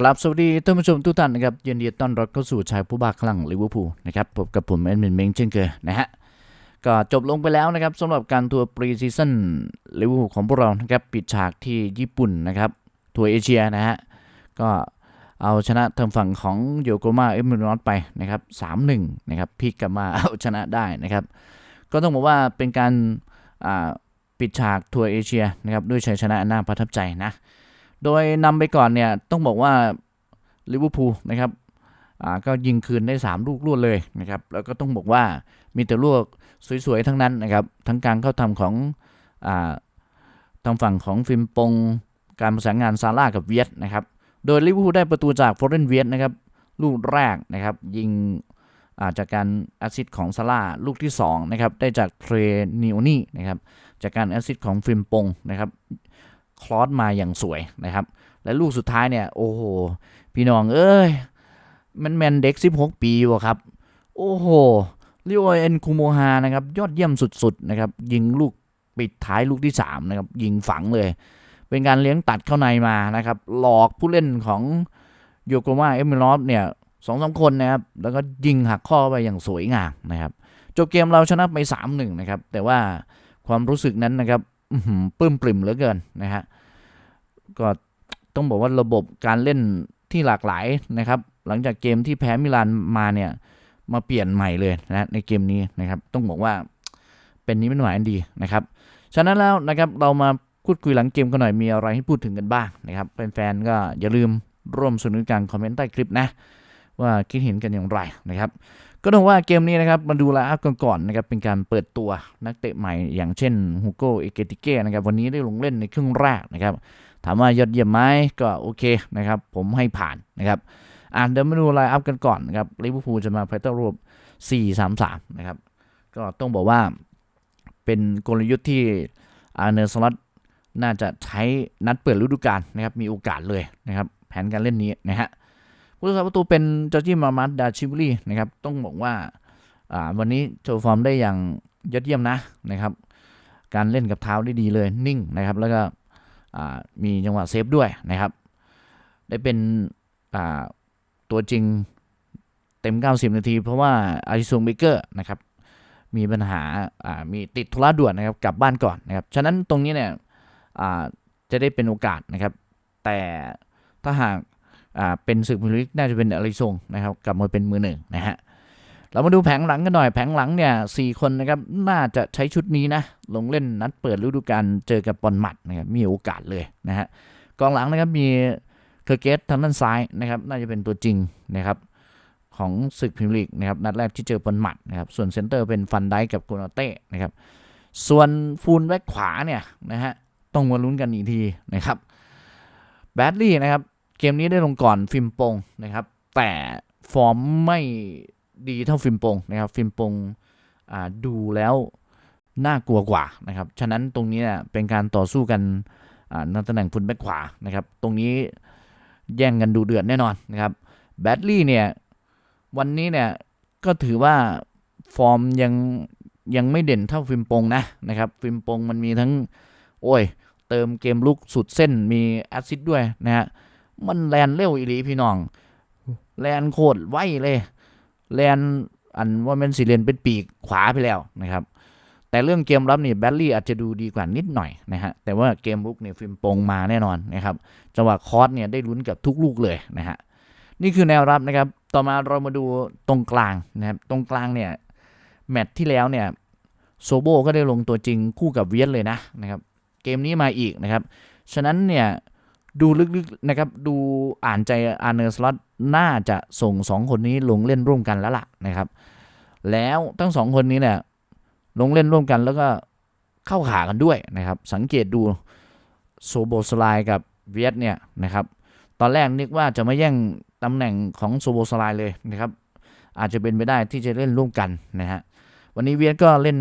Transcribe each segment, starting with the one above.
ครับสวัสดีท่านผู้ชมทุกท่านนะครับยินดีต้อนรับเข้าสู่ชายผู้บ้าคลั่งลิเวอร์พูลนะครับพบกับผมแอดมินเมงเช่นเคยนะฮะก็จบลงไปแล้วนะครับสำหรับการทัวร์ปรีซีซั่นลิเวอร์พูลของพวกเรานะครับปิดฉากที่ญี่ปุ่นนะครับทัวร์เอเชียนะฮะก็เอาชนะทางฝั่งของโยโกมาเอมิรอสไปนะครับสามหนึ่งนะครับพลิกกลับมาเอาชนะได้นะครับ ก็ต้องบอกว่าเป็นการปิดฉากทัวร์เอเชียนะครับด้วยชัยชนะอันน่าประทับใจนะ โดยนำไปก่อนเนี่ยต้องบอกว่าลิเวอร์พูลนะครับอ่าก็ยิงคืนได้ 3 ลูกรวดเลยนะครับแล้วก็ต้องบอกว่ามีแต่ลูกสวยๆ ทั้งนั้นนะครับทั้งการเข้าทำของอ่าทางฝั่งของฟิมปง การประสานงานซาร่ากับเวียดนะครับโดยลิเวอร์พูลได้ประตูจากฟอร์เรนเวียดนะครับลูกแรกนะครับยิงอ่าจากการแอสซิสต์ของซาร่าลูกที่2นะครับได้จากเทรนิโอนี่นะครับจากการแอสซิสต์ของฟิมปงนะครับ คลอสมาอย่างสวยนะครับ และลูกสุดท้ายเนี่ย โอ้โห พี่น้องเอ้ย มันแมนเด็ก 16 ปีวะครับ โอ้โหลิโอเอ็นคูโมฮานะครับ ยอดเยี่ยมสุดๆนะครับ ยิงลูกปิดท้ายลูกที่ 3 นะครับ ยิงฝังเลย เป็นการเลี้ยงตัดเข้าในมานะครับ หลอกผู้เล่นของโยโกมาเอมิรอฟเนี่ยสองสาคนนะครับ แล้วก็ยิงหักข้อไปอย่างสวยงามนะครับ จบเกมเราชนะไป 3-1 นะครับ แต่ว่าความรู้สึกนั้นนะครับ ปื้มปริ่มเหลือเกินนะฮะก็ต้องบอกว่าระบบการเล่นที่หลากหลายนะครับ หลังจากเกมที่แพ้มิลานมาเนี่ยมาเปลี่ยนใหม่เลยนะในเกมนี้นะครับ ต้องบอกว่าเป็นนี้เป็นหมายดีนะครับ ฉะนั้นแล้วนะครับเรามาพูดคุยหลังเกมกันหน่อยมีอะไรให้พูดถึงกันบ้างนะครับแฟนๆก็อย่าลืมร่วมสนุนการคอมเมนต์ใต้คลิปนะ ว่าคิดเห็นกันอย่างไรนะครับ ก็ต้องว่าเกมนี้นะครับมาดูลน์อัพกันก่อนนะครับเป็นการเปิดตัวนักเตะใหม่อย่างเช่นฮูโกเอเกติเก้นะครับวันนี้ได้ลงเล่นในครึ่งแรกนะครับถามว่ายอดเยี่ยมไหมก็โอเคนะครับผมให้ผ่านนะครับอ่านเดี๋ยวมาดูไลน์อัพกันก่อนนะครับลิเวอร์พูลจะมาแพทเทิร์รูป 4-3-3 นะครับ ก็ต้องบอกว่าเป็นกลยุทธ์ที่อาร์เนอร์สล็อตน่าจะใช้นัดเปิดฤดูกาลนะครับมีโอกาสเลยนะครับแผนการเล่นนี้นะฮะ ผู้รักษาประตูเป็นจอร์จิมามัดดาชิบุรีนะครับ ต้องบอกว่าวันนี้โชว์ฟอร์มได้อย่างยอดเยี่ยมนะนะครับ การเล่นกับเท้าได้ดีเลยนิ่งนะครับ แล้วก็มีจังหวะเซฟด้วยนะครับ ได้เป็นตัวจริงเต็ม 90 นาที เพราะว่าอาริซงเบเกอร์นะครับ มีปัญหาามีติดธุระด่วนนะครับกลับบ้านก่อนนะครับ ฉะนั้นตรงนี้เนี่ยจะได้เป็นโอกาสนะครับ แต่ถ้าหาก เป็นศึกพรีเมียร์ลีกน่าจะเป็นอาริซงนะครับกลับมาเป็นมือหนึ่งนะฮะเรามาดูแผงหลังกันหน่อยแผงหลังเนี่ยสคนนะครับน่าจะใช้ชุดนี้นะลงเล่นนัดเปิดฤดูกาลเจอกับบอลหมัดนะครับมีโอกาสเลยนะฮะกองหลังนะครับมีเคอร์เกสทางด้านซ้ายนะครับน่าจะเป็นตัวจริงนะครับของศึกพรีเมียร์ลีกนะครับนัดแรกที่เจอบอลหมัดนะครับส่วนเซนเตอร์เป็นฟันไดกับโกนาเต้นะครับส่วนฟูลแบ็กขวาเนี่ยนะฮะต้องมาลุ้นกันอีกทีนะครับแบดลี่นะครับ เกมนี้ได้ลงก่อนฟิมปงนะครับ แต่ฟอร์มไม่ดีเท่าฟิมปงนะครับฟิมปงดูแล้วน่ากลัวกว่านะครับ ฉะนั้นตรงนี้เนี่ยเป็นการต่อสู้กันในตำแหน่งฟุตแบ็กขวานะครับ ตรงนี้แย่งกันดูเดือดแน่นอนนะครับแบดลี่เนี่ยวันนี้เนี่ยก็ถือว่าฟอร์มยังยังไม่เด่นเท่าฟิมปงนะนะครับ ฟิมปงมันมีทั้ง โอ้ย เติมเกมลุกสุดเส้นมีแอซซิดด้วยนะฮะ มันแลนเร็วอีหลีพี่น้อง แลนโคตรไวเลย แลนอันว่ามันสิเลนเป็นปีกขวาไปแล้วนะครับ แต่เรื่องเกมรับนี่แบลลี่อาจจะดูดีกว่านิดหน่อยนะฮะ แต่ว่าเกมลุกเนี่ยฟิล์มปงมาแน่นอนนะครับ จังหวะคอร์สเนี่ยได้ลุ้นกับทุกลูกเลยนะฮะ นี่คือแนวรับนะครับ ต่อมาเรามาดูตรงกลางนะครับ ตรงกลางเนี่ยแมตช์ที่แล้วเนี่ยโซโบก็ได้ลงตัวจริงคู่กับเวียดเลยนะนะครับ เกมนี้มาอีกนะครับ ฉะนั้นเนี่ย ดูลึกๆนะครับ ดูอ่านใจอาร์เนอร์สล็อตน่าจะส่งสองคนนี้ลงเล่นร่วมกันแล้วล่ะนะครับ แล้วทั้งสองคนนี้เนี่ยลงเล่นร่วมกันแล้วก็เข้าขากันด้วยนะครับ สังเกตดูโซโบสไลกับเวียดเนี่ยนะครับ ตอนแรกนึกว่าจะไมาแย่งตำแหน่งของโซโบสไลเลยนะครับ อาจจะเป็นไปได้ที่จะเล่นร่วมกันนะฮะวันนี้เวียดก็เล่น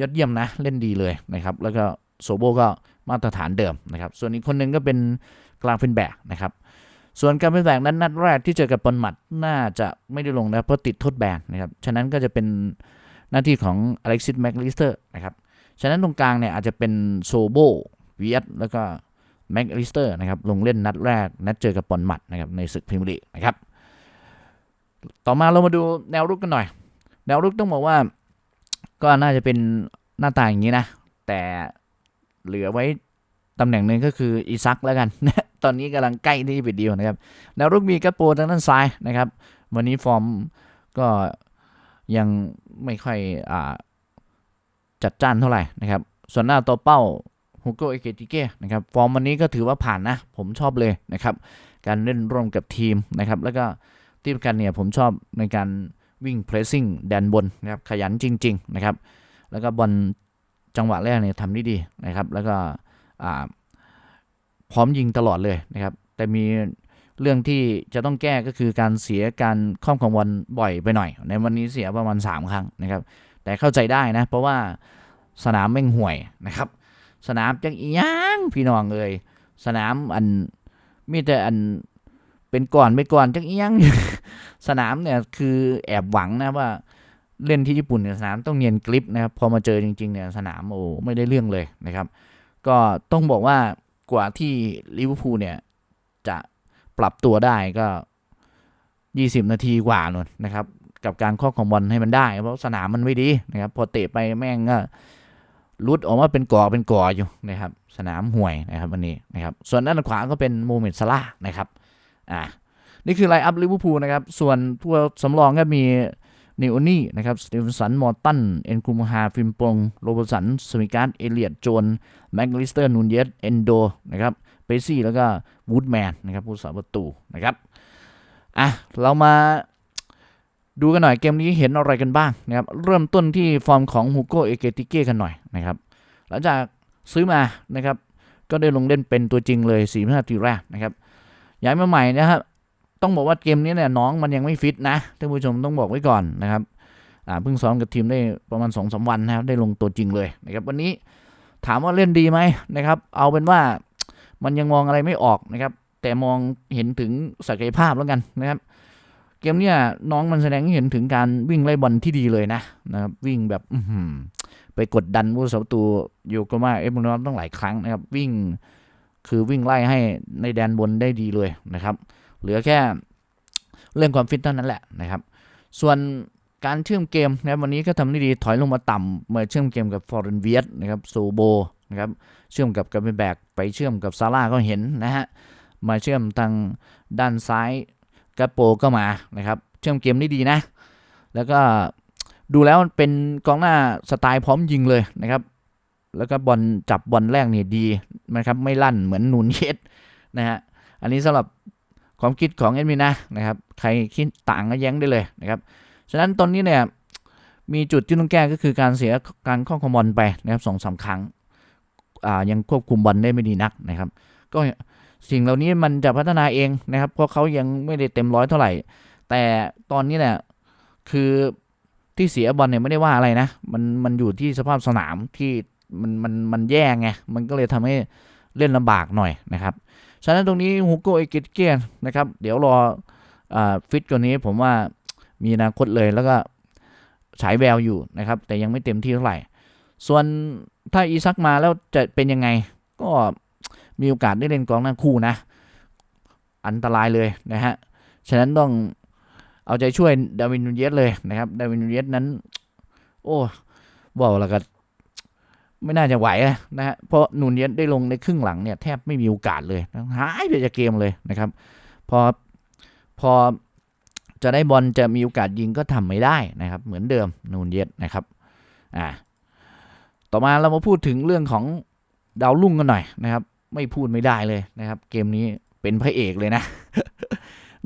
ยอดเยี่ยมนะ เล่นดีเลยนะครับ แล้วก็โซโบก็มาตรฐานเดิมนะครับ ส่วนอีกคนหนึ่งก็เป็น กลางเป็นแบกนะครับส่วนการเป็นแบกนั้นนัดแรกที่เจอกับบอลหมัดน่าจะไม่ได้ลงนะเพราะติดโทษแบนนะครับฉะนั้นก็จะเป็นหน้าที่ของอเล็กซิสแม็กลิสเตอร์นะครับฉะนั้นตรงกลางเนี่ยอาจจะเป็นโซโบวียดแล้วก็แม็กลิสเตอร์นะครับลงเล่นนัดแรก นัดเจอกับบอลหมัดนะครับในศึกพรีเมียร์ลีกนะครับต่อมาเรามาดูแนวรุกกันหน่อย แนวรุกต้องบอกว่าก็น่าจะเป็นหน้าตาอย่างนี้นะ แต่เหลือไว้ตำแหน่งหนึ่งก็คืออีซักแล้วกัน ตอนนี้กำลังใกล้ที่จะปิดดีลนะครับแนวรุกมีกัปโปทางด้านซ้ายนะครับ วันนี้ฟอร์มก็ยังไม่ค่อยอาจัดจ้านเท่าไหร่นะครับ ส่วนหน้าตัวเป้าฮุโกเอเกติเก้นะครับฟอร์มวันนี้ก็ถือว่าผ่านนะ ผมชอบเลยนะครับ การเล่นร่วมกับทีมนะครับ แล้วก็ที่สำคัญเนี่ยผมชอบในการวิ่งเพรสซิ่งแดนบนนะครับขยันจริง ๆ นะครับ แล้วก็บอลจังหวะแรกเนี่ยทำได้ดีนะครับ แล้วก็อ่า พร้อมยิงตลอดเลยนะครับ แต่มีเรื่องที่จะต้องแก้ก็คือการเสียการคล่อมของบอลบ่อยไปหน่อย ในวันนี้เสียประมาณ 3 ครั้งนะครับ แต่เข้าใจได้นะ เพราะว่าสนามแม่งห่วยนะครับ สนามจังอียังพี่น้องเอ่ยสนามอันมีแต่อันเป็นก่อนไม่ก่อนจังอียังสนามเนี่ยคือแอบหวังนะว่าเล่นที่ญี่ปุ่นเนี่ยสนามต้องเนียนกริปนะครับพอมาเจอจริงๆเนี่ยสนามโอ้ไม่ได้เรื่องเลยนะครับ ก็ต้องบอกว่า กว่าที่ลิเวอร์พูลเนี่ย จะปรับตัวได้ก็ 20 นาทีกว่านู่นนะครับ กับการครอบของบอลให้มันได้ เพราะสนามมันไม่ดีนะครับ พอเตะไปแม่งก็รุดออกมาเป็นก่อเป็นก่ออยู่นะครับ สนามห่วยนะครับวันนี้นะครับ ส่วนด้านขวาก็เป็นโมเมนต์ซาร่านะครับ อ่า นี่คือไลน์อัพลิเวอร์พูลนะครับ ส่วนตัวสำรองก็มี นิโอนี่นะครับสตีเฟนสัน มอร์ตัน เอ็นคูมฮา ฟิมปง โรเบร์สัน สมิการ์ดเอเลียดโจน แม็กลิสเตอร์ นูนเยส เอนโด นะครับ เปซี่ แล้วก็วูดแมน นะครับ ผู้สาประตู นะครับ อะ เรามาดูกันหน่อย เกมนี้เห็นอะไรกันบ้างนะครับ เริ่มต้นที่ฟอร์มของฮูโก เอเกติเก้กันหน่อยนะครับ หลังจากซื้อมา นะครับ ก็ได้ลงเล่นเป็นตัวจริงเลย4ีนาทีแรกนะครับ ย้ายมาใหม่นะครับ ต้องบอกว่าเกมนี้เนี่ยน้องมันยังไม่ฟิตนะท่านผู้ชมต้องบอกไว้ก่อนนะครับเพิ่งซ้อมกับทีมได้ประมาณ2อสวันนะครับได้ลงตัวจริงเลยนะครับวันนี้ถามว่าเล่นดีไหมนะครับ เอาเป็นว่ามันยังมองอะไรไม่ออกนะครับ แต่มองเห็นถึงศักยภาพแล้วกันนะครับ เกมเนี่ยน้องมันแสดงให้เห็นถึงการวิ่งไล่บอลที่ดีเลยนะนะครับวิ่งแบบไปกดดันผู้สาตูโยโกมาเอฟมอนต้องหลายครั้งนะครับ วิ่งคือวิ่งไล่ให้ในแดนบนได้ดีเลยนะครับ เหลือแค่เรื่องความฟิตเท่านั้นแหละนะครับ ส่วนการเชื่อมเกมนะครับวันนี้ก็ทำได้ดีถอยลงมาต่ำมาเชื่อมเกมกับฟอร์เรนเวียสนะครับโซโบนะครับเชื่อมกับกับแบกไปเชื่อมกับซาร่าก็เห็นนะฮะมาเชื่อมทางด้านซ้ายกาโปก็มานะครับ เชื่อมเกมได้ดีนะ แล้วก็ดูแล้วเป็นกองหน้าสไตล์พร้อมยิงเลยนะครับ แล้วก็บอลจับบอลแรกเนี่ยดีนะครับ ไม่ลั่นเหมือนนูนเยสนะฮะอันนี้สำหรับ ความคิดของเอ็นมินะนะครับ ใครคิดต่างก็แย้งได้เลยนะครับ ฉะนั้นตอนนี้เนี่ยมีจุดที่ต้องแก้ก็คือการเสียการครอคองบอลไปนะครับสองสาครั้งอ่ายังควบคุมบอลได้ไม่ดีนักนะครับ ก็สิ่งเหล่านี้มันจะพัฒนาเองนะครับเพราะเขายังไม่ได้เต็มร้อยเท่าไหร่ แต่ตอนนี้เนี่ยคือที่เสียบอลเนี่ยไม่ได้ว่าอะไรนะ มันมันอยู่ที่สภาพสนามที่มันมันมันแย่ไงมันก็เลยทำให้เล่นลำบากหน่อยนะครับ ฉะนั้นตรงนี้ฮูโกเอเกตเกียนะครับ เดี๋ยวรอฟิตกว่านี้ผมว่ามีอนาคตเลยแล้วก็ฉายแววอยู่นะครับ แต่ยังไม่เต็มที่เท่าไหร่ ส่วนถ้าอีซักมาแล้วจะเป็นยังไง ก็มีโอกาสได้เล่นกองหน้าคู่นะ อันตรายเลยนะฮะ ฉะนั้นต้องเอาใจช่วยดาวินนูเยสเลยนะครับ ดาวินนูเยสนั้น โอ้บอกแล้วก็ ไม่น่าจะไหวนะฮะเพราะนูนเยสได้ลงในครึ่งหลังเนี่ยแทบไม่มีโอกาสเลยหายไปจากเกมเลยนะครับ พอพอจะได้บอลจะมีโอกาสยิงก็ทำไม่ได้นะครับ เหมือนเดิมนูนเยสนะครับอ่าต่อมาเรามาพูดถึงเรื่องของดาวรุ่งกันหน่อยนะครับ ไม่พูดไม่ได้เลยนะครับ เกมนี้เป็นพระเอกเลยนะ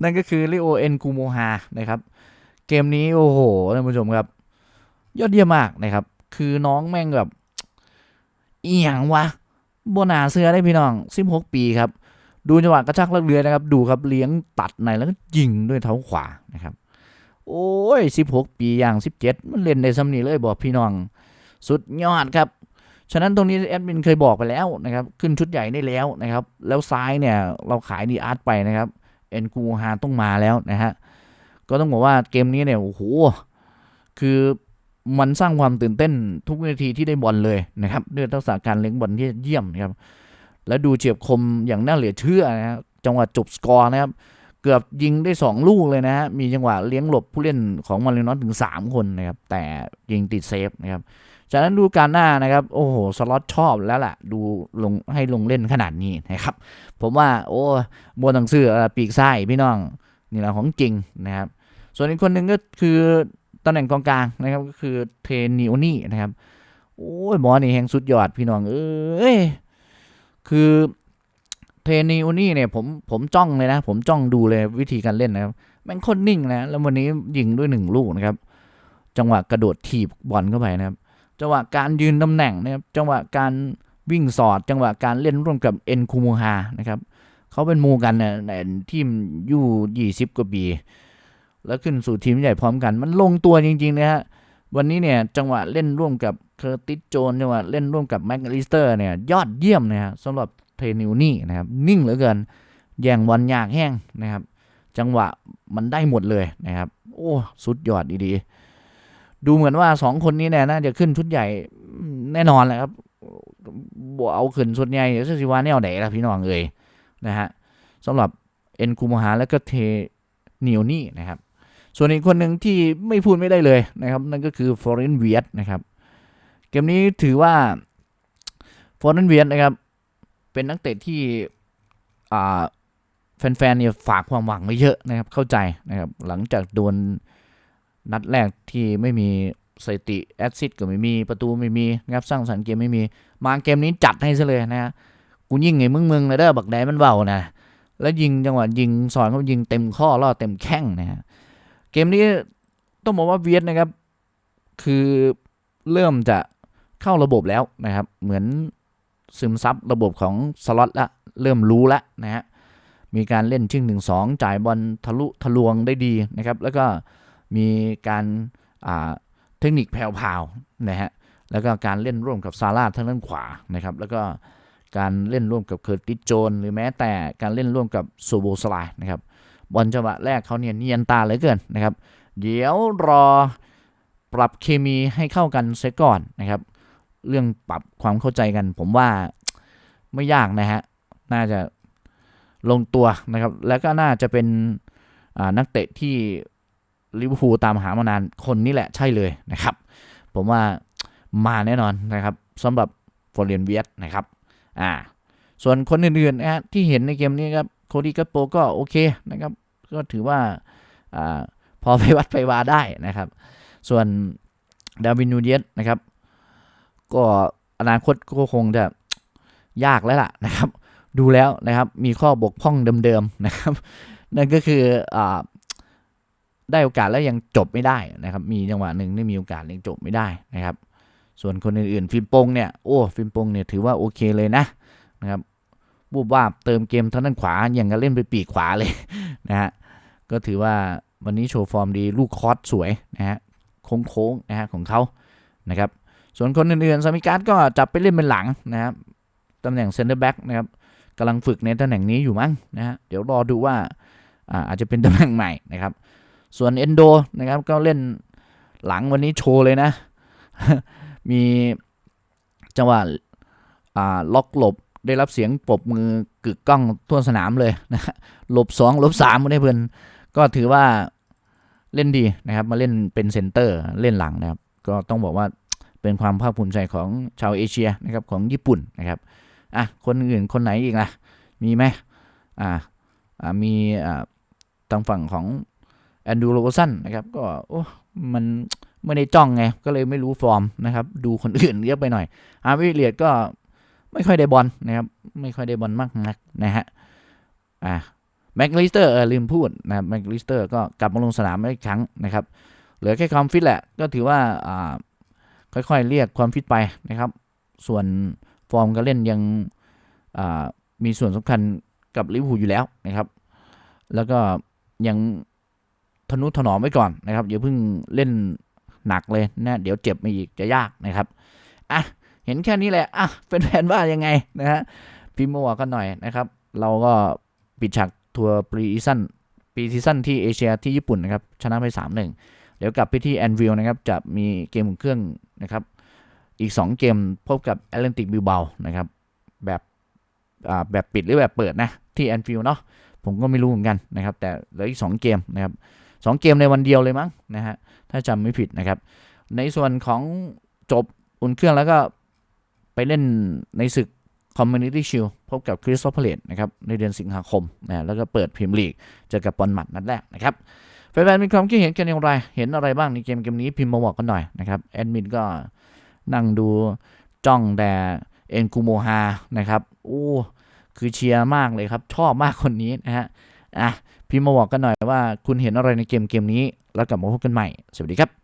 นั่นก็คือลิโอเอ็นคูโมฮานะครับ เกมนี้โอ้โหท่านผู้ชมครับ ยอดเยี่ยมมากนะครับ คือน้องแม่งแบบ อีหยังวะบนาเสือได้พี่น้อง 16 ปีครับ ดูจังหวะกระชักลักเรือนะครับ ดูครับเลี้ยงตัดในแล้วก็ยิงด้วยเท้าขวานะครับ โอ้ย 16 ปีอย่าง 17 มันเล่นได้สำนีเลยบอกพี่น้อง สุดยอดครับ ฉะนั้นตรงนี้แอดมินเคยบอกไปแล้วนะครับ ขึ้นชุดใหญ่ได้แล้วนะครับ แล้วซ้ายเนี่ยเราขายดีอาร์ตไปนะครับ เอ็นกูฮาต้องมาแล้วนะฮะ ก็ต้องบอกว่าเกมนี้เนี่ยโอ้โห คือ มันสร้างความตื่นเต้นทุกนาทีที่ได้บอลเลยนะครับด้วยทักษะการเลี้ยงบอลที่เยี่ยมนะครับแล้วดูเฉียบคมอย่างน่าเหลือเชื่อนะครับจังหวะจบสกอร์นะครับเกือบยิงได้ 2 ลูกเลยนะฮะมีจังหวะเลี้ยงหลบผู้เล่นของมารินอสถึง 3 คนนะครับแต่ยิงติดเซฟนะครับจากนั้นดูการหน้านะครับโอ้โหสล็อตชอบแล้วล่ะ ดูลงให้ลงเล่นขนาดนี้นะครับ ผมว่าโอ้บัวตังซื่อปีกซ้พี่น้องนี่แหละของจริงนะครับ ส่วนอีกคนหนึ่งก็คือ ตำแหน่งกองกลางนะครับก็คือเทนิโอนี่นะครับ โอ้ยหมอนี่แห่งสุดยอดพี่น้องเอ้ยคือเทนิโอนี่เนี่ยผมผมจ้องเลยนะ ผมจ้องดูเลยวิธีการเล่นนะครับแม่งคนนิ่งนะ แล้ววันนี้ยิงด้วยหนึ่งลูกนะครับ จังหวะกระโดดถีบบอลเข้าไปนะครับ จังหวะการยืนตำแหน่งนะครับ จังหวะการวิ่งสอด จังหวะการเล่นร่วมกับเอ็นคูมูฮานะครับ เขาเป็นมูกันนะในทีมยู่ยี่สิบกว่าปี แล้วขึ้นสู่ทีมใหญ่พร้อมกัน มันลงตัวจริงๆนะฮะวันนี้เนี่ยจังหวะเล่นร่วมกับเคอร์ติสโจนจังหวะเล่นร่วมกับแม็กลิสเตอร์เนี่ยยอดเยี่ยมนะฮะสำหรับเทนิวนี่นะครับนิ่งเหลือเกินแย่งบอลยากแห้งนะครับ จังหวะมันได้หมดเลยนะครับ โอ้สุดยอดดีๆ ดูเหมือนว่าสองคนนี้เนี่ยน่าจะขึ้นชุดใหญ่แน่นอนแหละครับบเอาขึ้นชุดใหญ่เดี๋ยวสิว่าแนวไหนล่ะพี่น้องเอ่ยนะฮะสำหรับเอ็นคูมาฮาแล้วก็เทนิวนี่นะครับ ส่วนอีกคนหนึ่งที่ไม่พูดไม่ได้เลยนะครับ นั่นก็คือฟอร์เรนเวียตนะครับ เกมนี้ถือว่าฟอร์เรนเวียตนะครับ เป็นนักเตะที่แฟนๆเนี่ยฝากความหวังไว้เยอะนะครับ เข้าใจนะครับ หลังจากโดนนัดแรกที่ไม่มีสถิติแอซิดก็ไม่มีประตูไม่มีนะครับสร้างสรรค์เกมไม่มี มาเกมนี้จัดให้ซะเลยนะฮะกูยิงไงมึงมึงเลยเด้อบักแดมันเบานะแล้วยิงจังหวะยิงสอนเขายิงเต็มข้อล่อเต็มแข้งนะฮะ เกมนี้ต้องบอกว่าเวียดนะครับ คือเริ่มจะเข้าระบบแล้วนะครับ เหมือนซึมซับระบบของสล็อตละเริ่มรู้ล้วนะฮะมีการเล่นชิงหนึ่งสองจ่ายบอลทะลุทะลวงได้ดีนะครับ แล้วก็มีการเทคนิคแผ่วๆนะฮะแล้วก็การเล่นร่วมกับซาร่าทางด้านขวานะครับ แล้วก็การเล่นร่วมกับเคอร์ติสโจน หรือแม้แต่การเล่นร่วมกับโซโบสไลนะครับ บอลจังหวะแรกเขาเนี่ยเนียนตาเหลือเกินนะครับ เดี๋ยวรอปรับเคมีให้เข้ากันเสียก่อนนะครับ เรื่องปรับความเข้าใจกัน ผมว่าไม่ยากนะฮะ น่าจะลงตัวนะครับ แล้วก็น่าจะเป็นนักเตะที่ลิเวอร์พูลตามหามานานคนนี้แหละใช่เลยนะครับ ผมว่ามาแน่นอนนะครับสำหรับฟอร์เรียนเวียตนะครับอ่าส่วนคนอื่นๆนะฮะที่เห็นในเกมนี้ครับโคดี้กัปโปก็โอเคนะครับ ก็ถือว่าอพอไปวัดไปวาได้นะครับ ส่วนดาวินนูเยสนะครับ ก็อนาคตก็คงจะยากแล้วล่ะนะครับ ดูแล้วนะครับมีข้อบกพร่องเดิมๆนะครับ นั่นก็คืออได้โอกาสแล้วยังจบไม่ได้นะครับ มีจังหวะหนึ่งที่มีโอกาสยังจบไม่ได้นะครับ ส่วนคนอื่นๆฟิล์มปงเนี่ยโอ้ฟิล์มปงเนี่ยถือว่าโอเคเลยนะนะครับบูบว่าเติมเกมทางด้านขวาอย่างกับเล่นไปปีกขวาเลยนะฮะ ก็ถือว่าวันนี้โชว์ฟอร์มดีลูกคอสสวยนะฮะโค้งๆนะฮะของเขานะครับส่วนคนอื่นๆซามิการ์ดก็จับไปเล่นเป็นหลังนะครับตำแหน่งเซนเตอร์แบ็กนะครับกำลังฝึกในตำแหน่งนี้อยู่มั้งนะฮะเดี๋ยวรอดูว่าอาจจะเป็นตำแหน่งใหม่นะครับ ส่วนเอนโดนะครับก็เล่นหลังวันนี้โชว์เลยนะ มีจังหวะล็อกหลบ ได้รับเสียงปรบมือกึกก้องทั่วสนามเลยนะลบสองลบสามม่ได้เพื่อนก็ถือว่าเล่นดีนะครับมาเล่นเป็นเซนเตอร์เล่นหลังนะครับ ก็ต้องบอกว่าเป็นความภาคภูมิใจของชาวเอเชียนะครับของญี่ปุ่นนะครับอะคนอื่นคนไหนอีกล่ะมีไหมอ่าอ่ามีอ่าทางฝั่งของแอนดูโรสันนะครับก็โอ้มันไม่ได้จ้องไง ก็เลยไม่รู้ฟอร์มนะครับ ดูคนอื่นเยอะไปหน่อยอาร์วิเลียดก็ ไม่ค่อยได้บอลนะครับ ไม่ค่อยได้บอลมากนักนะฮะอ่าแม็กลิสเตอร์เออลืมพูดนะแม็กลิสเตอร์ก็กลับมาลงสนามอีกครั้งนะครับ เหลือแค่ความฟิตแหละ ก็ถือว่าอ่าค่อยๆเรียกความฟิตไปนะครับ ส่วนฟอร์มการเล่นยังมีส่วนสำคัญกับลิเวอร์พูลอยู่แล้วนะครับ แล้วก็ยังทนุถนอมไว้ก่อนนะครับอย่าเพิ่งเล่นหนักเลยนะเดี๋ยวเจ็บมาอีกจะยากนะครับอะ เห็นแค่นี้แหละอะแฟนๆว่ายังไงนะฮะพิมพ์มาบอกกันหน่อยนะครับ เราก็ปิดฉากทัวร์ปรีซีซั่นปีซีซั่นที่เอเชียที่ญี่ปุ่นนะครับ ชนะไป 3 1 เดี๋ยวกลับไปที่แอนวิลนะครับ จะมีเกมเครื่องนะครับ อีก 2 เกมพบกับแอตแลนติกบิลเบานะครับ แบบแบบปิดหรือแบบเปิดนะ ที่แอนฟิลเนาะผมก็ไม่รู้เหมือนกันนะครับ แต่เหลืออีก 2 เกมนะครับสองเกมในวันเดียวเลยมั้งนะฮะถ้าจำไม่ผิดนะครับ ในส่วนของจบอุ่นเครื่องแล้วก็ ไปเล่นในศึก Community Shield พบกับคริสตัลพาเลตนะครับในเดือนสิงหาคมนะแล้วก็เปิดพรีเมียร์ลีกเจอกับบอลหมัดนัดแรกนะครับแฟนๆมีความคิดเห็นกันอย่างไร เห็นอะไรบ้างในเกมเกมนี้พิมพ์มาบอกกันหน่อยนะครับแอดมินก็นั่งดูจ้องแต่เอ็นคูโมฮานะครับโอ้คือเชียร์มากเลยครับ ชอบมากคนนี้นะฮะอะพิมพ์มาบอกกันหน่อยว่าคุณเห็นอะไรในเกมเกมนี้ แล้วกลับมาพบกันใหม่ สวัสดีครับ